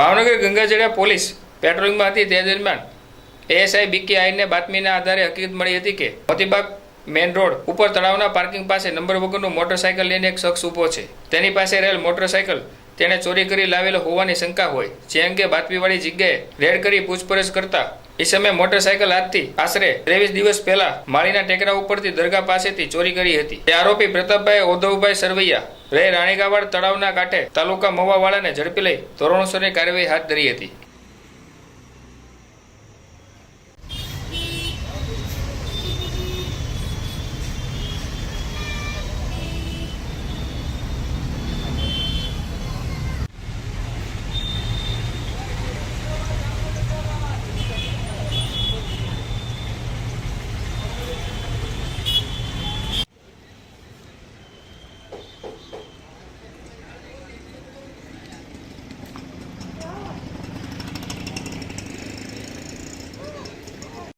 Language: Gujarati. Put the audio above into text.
ભાવનગર ગંગાજળિયા પોલીસ પેટ્રોલિંગમાં હતી તે દરમિયાન એએસઆઈ બીકે આઈને બાતમીના આધારે હકીકત મળી હતી કે મોતીબાગ મેઇન રોડ ઉપર તળાવના પાર્કિંગ પાસે નંબર વગરનું મોટરસાયકલ લઈને એક શખ્સ ઊભો છે. તેની પાસે રહેલ મોટરસાયકલ. તેણે ચોરી કરી લાવેલો હોવાની શંકા હોય. જે અંગે બાતમીવાળી જગ્યાએ રેડ કરી પૂછપરછ કરતા એ સમયે મોટરસાયકલ હાથથી આશરે ત્રેવીસ દિવસ પહેલા માળીના ટેકરા ઉપરથી દરગાહ પાસેથી ચોરી કરી હતી. તે આરોપી પ્રતાપભાઈ ઓધવભાઈ સરવૈયા રહે રાણીગાવાડ તળાવના કાંઠે તાલુકા મવાવાળાને ઝડપી લઈ ધોરણસરની કાર્યવાહી હાથ ધરી હતી.